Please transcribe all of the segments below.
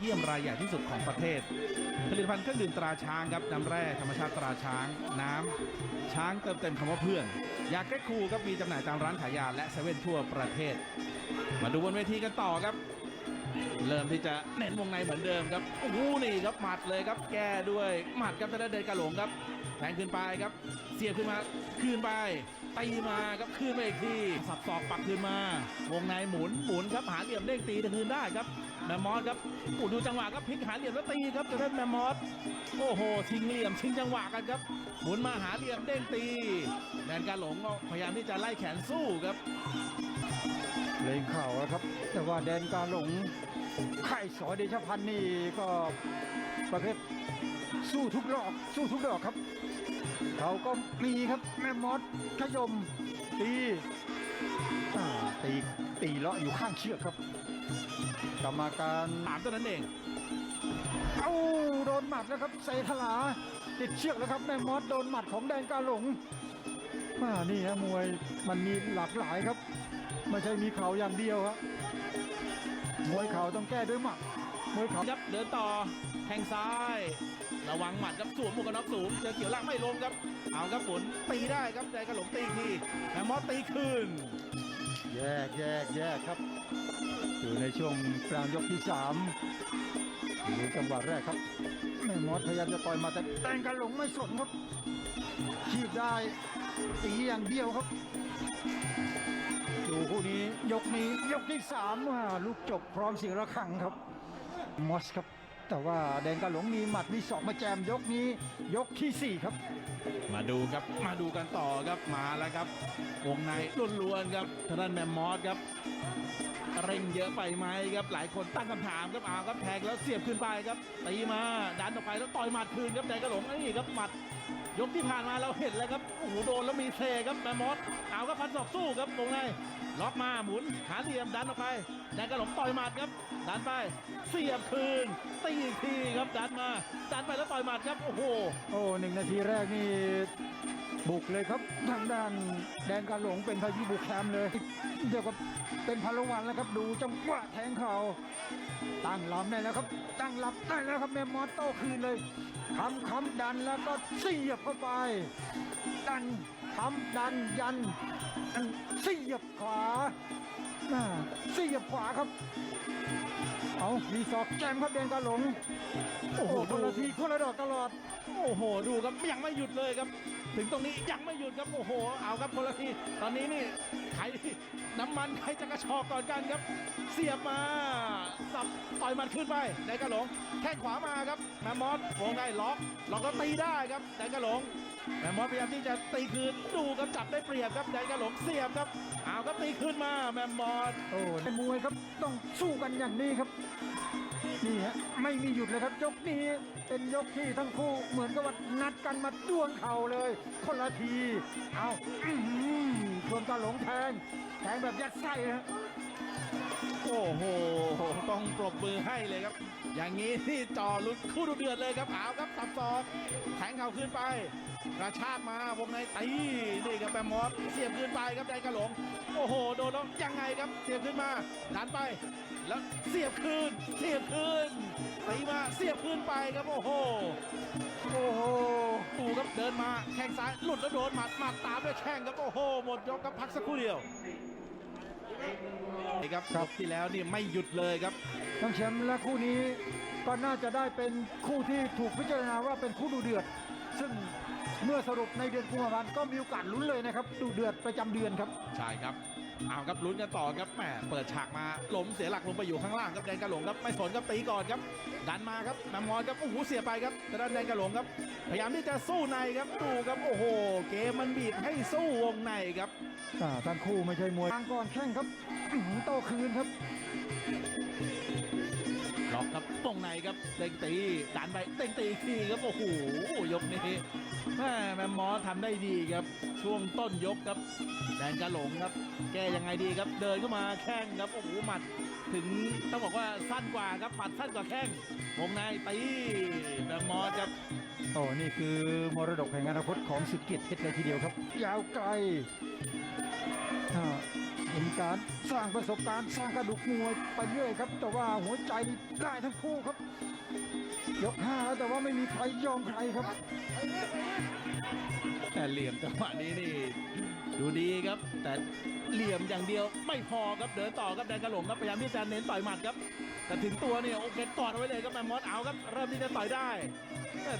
เยี่ยมรายใหญ่ที่สุดของประเทศ ผลิตภัณฑ์เครื่องดื่มตราช้างครับน้ำแร่ธรรมชาติตราช้าง น้ำช้างเติมเต็มคำว่าเพื่อน ยาแก้คูครับมีจำหน่ายตามร้านขายยาและเซเว่นทั่วประเทศ มาดูบนเวทีกันต่อครับ เริ่มที่จะเน้นวงในเหมือนเดิมครับโอ้โหนี่ครับหมัดเลยครับ แก้ด้วยหมัดครับจะได้เดินกระหลงครับแทงขึ้นไปครับ เสียบขึ้นมาคืนไป ตีมาครับคืนไปอีกทีสับศอกปักคืนมา วงในหมุนหมุนครับหาเหลี่ยมเด้งตีคืนได้ครับแมมมอสครับโอ้ดูจังหวะครับพลิกหาเหลี่ยมแล้วตีครับจะได้แมมมอสโอ้โหชิงเหลี่ยมชิงจังหวะกันครับหมุนมาหาเหลี่ยมเด้งตีแดนการหลงก็พยายามที่จะไล่แขนสู้ครับเลงเข่าครับ แต่ว่าแดนกาหลงไข่สอเดชพันธ์นี่ก็ประเภทสู้ทุกดอกสู้ทุกดอกครับ เขาก็มีครับแม่มอสขยมตีอ่าตีตีเลาะอยู่ข้างเชือกครับ กรรมการถามเท่านั้นเอง เอ้าโดนหมัดแล้วครับเซทลาติดเชือกแล้วครับแม่มอสโดนหมัดของแดนกาหลงมานี่นะมวยมันมีหลากหลายครับไม่ใช่มีเข่าอย่างเดียวครับมวยเข่าต้องแก้ด้วยหมัดมวยเข่าครับเดินต่อแข้งซ้าย ระวังหมัดครับสวมหมวกกันน็อกสูงเจอเกี่ยวล่างไม่ลงครับ เอาครับหมุนตีได้ครับแดนกระหลงตีอีกทีแมมมอสตีคืนแยกแยกแยกครับ อยู่ในช่วงกลางยกที่สามดูจังหวะแรกครับแม่มอสพยายามจะต่อยมาแต่แตงกันหลงไม่สนครับขีบได้ตีอย่างเดียวครับดูคู่นี้ยกนี้ยกที่สามอ่าลูกจบพร้อมเสียงระฆังครับ มอสครับ แต่ว่าแดงกะหลงมีหมัดมีศอกมาแจมยกนี้ยกที่สี่ครับ มาดูครับมาดูกันต่อครับมาแล้วครับ วงในล้วนๆครับทางด้านแมมมอสครับเร่งเยอะไปไหมครับ หลายคนตั้งคำถามครับอ้าวครับแทงแล้วเสียบขึ้นไปครับตีมาดันออกไปแล้วต่อยหมัดคืนครับแดงกระหลงนี่ครับหมัด ยกที่ผ่านมาเราเห็นแล้วครับโอ้โหโดนแล้วมีเซครับแมมมอสเอากระพันศอกสู้ครับวงในล็อกมาหมุนหาเหลี่ยมดันออกไปแดงกระหลงต่อยหมัดครับ ดันไปเสียบคืนตีอีกทีครับดันมา ดันไปแล้วต่อยหมัดครับโอ้โหโอ้หนึ่งนาทีแรกนี่ บุกเลยครับทางด้านแดงกาหลงเป็นพายุบุกแคมป์เลย เดี๋ยวกับเป็นพลวันแล้วครับดูจังหวะแทงเข่าตั้งลำได้แล้วครับ ตั้งลำได้แล้วครับแมมมอสโต้คืนเลยคำคำดันแล้วก็เสียบเข้าไป ดันคำดันยันดันเสียบขวาน่าเสียบขวาครับ เอามีศอกแจมครับแดงกาหลง โอ้โหคนละทีคนละดอกตลอด โอ้โห ดูครับยังไม่หยุดเลยครับถึงตรงนี้ยังไม่หยุดครับโอ้โห เอาครับคนละทีตอนนี้นี่ใครน้ำมันใครจะกระชอกก่อนกันครับ เสียบมาสับต่อยมันขึ้นไปไดกระหลงแข้งขวามาครับแมมมอสวงในล็อกล็อกก็ตีได้ครับไดกระหลงแมมมอสพยายามที่จะตีคืนดูครับจับได้เปรียบครับไดกระหลงเสียบครับเอาครับตีขึ้นมาแมมมอสโอ้ในมวยครับต้องสู้กันอย่างนี้ครับ นี่ฮะไม่มีหยุดเลยครับยกนี้เป็นยกที่ทั้งคู่เหมือนกับว่านัดกันมาด้วงเข่าเลย คนละที เอาอืมชวนกาหลงแทงแทงแบบยัดไส้ฮะ โอ้โห ต้องปรบมือให้เลยครับ อย่างนี้ที่จอลุ้นคู่ดูเดือดเลยครับเอาครับสับศอกแทงเข่าขึ้นไปกระชากมาวงในตีนี่ครับแปมมอสเสียบขึ้นไปครับไดกระหลง โอ้โห โดนแล้วยังไงครับ เสียบขึ้นมาดันไป แล้วเสียบคืน เสียบคืนตีมาเสียบคืนไปครับโอ้โหโอ้โหดูครับเดินมาแข้งซ้ายหลุดแล้วโดนหมัดหมัดตามด้วยแข้งครับโอ้โหหมดยกครับพักสักครู่เดียว ครับคยรับกที่แล้วนี่ไม่หยุดเลยครับทั้งแชมป์และคู่นี้ก็น่าจะได้เป็นคู่ที่ถูกพิจารณาว่าเป็นคู่ดูเดือด ซึ่ง เมื่อสรุปในเดือนกุมภาพันธ์ก็มีโอกาสลุ้นเลยนะครับ ดูเดือดประจำเดือนครับ ใช่ครับเอาครับลุ้นกันต่อครับแหมเปิดฉากมาล้มเสียหลักลงไปอยู่ข้างล่างครับแดนกระหลงครับไม่สนครับตีก่อนครับดันมาครับนำมอนครับโอ้โหเสียไปครับแต่ด้านแดนกระหลงครับ พยายามที่จะสู้ในครับดูครับโอ้โห เกมมันบีบให้สู้วงในครับ อ่าทั้งคู่ไม่ใช่มวยทางก่อนแข่งครับอื้อหือโต้คืนครับล็ อกครับวงในครับเต็งตีดันไปเต็งตีอีกทีครับโอ้โหยกนี้แม่แมมมอสทำได้ดีครับ ช่วงต้นยกครับแดนกระหลงครับ แก้ยังไงดีครับ เดินเข้ามาแข้งครับโอ้โหหมัด ถึงต้องบอกว่าสั้นกว่าครับหมัดสั้นกว่าแข้งวงในตีแมมมอสครับโอ้นี่คือมรดกแห่งอนาคตของสุดเกียรติเพชรเลยทีเดียวครับ ยาวไกล อ่ามีการสร้างประสบการณ์สร้างกระดูกมวยไปเรื่อยครับ แต่ว่าหัวใจนี่ได้ทั้งคู่ครับ ยกห้าแล้วแต่ว่าไม่มีใครยอมใครครับ แต่เหลี่ยมจังหวะนี้นี่ ดูดีครับ แต่เหลี่ยมอย่างเดียวไม่พอครับเดินต่อครับแดนกระหลงครับพยายามที่จะเน้นต่อยหมัดครับ แต่ถึงตัวเนี่ยโอเคกอดเอาไว้เลยครับแมมมอสเอาครับเริ่มที่จะต่อยได้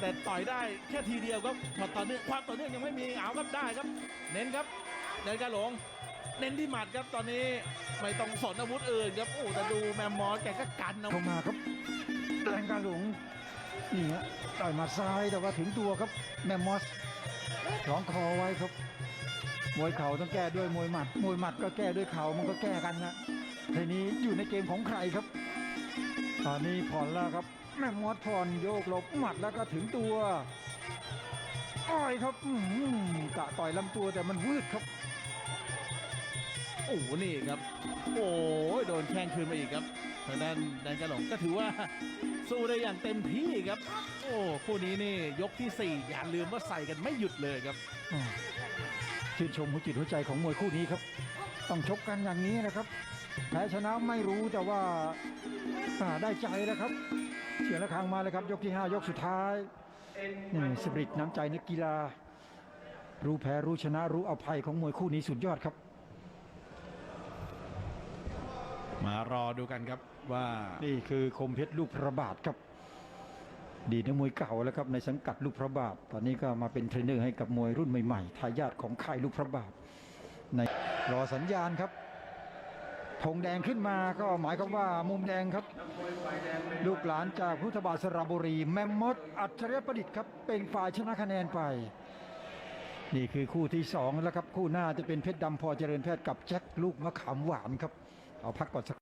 แต่ต่อยได้แค่ทีเดียวครับพอตอนนี้ความต่อเนื่องยังไม่มีเอาครับได้ครับ เน้นครับแดนกระหลง เน้นที่หมัดครับตอนนี้ไม่ต้องสนอาวุธอื่นครับโอ้แต่ดูแมมมอสแกก็กันนะเข้ามาครับแรงการหลงนี่ฮะต่อยหมาซ้ายแต่ว่าถึงตัวครับแมมมอสร้องคอไว้ครับ มวยเข่าต้องแก้ด้วยมวยหมัด มวยหมัดก็แก้ด้วยเข่ามันก็แก้กันนะทีนี้อยู่ในเกมของใครครับ ตอนนี้ผ่อนแล้วครับ แมมมอสผ่อนโยกหลบหมัดแล้วก็ถึงตัวอ้อยครับกะต่อยลำตัวแต่มันวืดครับ โอ้โหนี่ครับ โอ้ยโดนแข้งคืนมาอีกครับทางด้านแดนกระหลงก็ถือว่าสู้ได้อย่างเต็มที่ครับ โอ้คู่นี้นี่ยกที่ 4 อย่าลืมว่าใส่กันไม่หยุดเลยครับชื่นชมหัวจิตหัวใจของมวยคู่นี้ครับ ต้องชกกันอย่างนี้นะครับแพ้ชนะไม่รู้แต่ว่าอ่าได้ใจนะครับเสียงระฆังมาเลยครับ ยกที่ 5 ยกสุดท้ายนี่สปริตน้ำใจนักกีฬา รู้แพ้รู้ชนะรู้อภัยของมวยคู่นี้สุดยอดครับ มารอดูกันครับว่านี่คือคมเพชรลูกพระบาทครับ ดีนักมวยเก่าแล้วครับในสังกัดลูกพระบาท ตอนนี้ก็มาเป็นเทรนเนอร์ให้กับมวยรุ่นใหม่ๆทายาทของค่ายลูกพระบาท ในรอสัญญาณครับธงแดงขึ้นมาก็หมายความว่ามุมแดงครับ ลูกหลานจากพุทธบาทสระบุรี แมมมอสอัจฉริยประดิษฐ์ครับ เป็นฝ่ายชนะคะแนนไป นี่คือคู่ที่สองแล้วครับ คู่หน้าจะเป็นเพชรดำพอเจริญแพทย์กับแจ็คลูกมะขามหวานครับ เอาพักก่อนสัก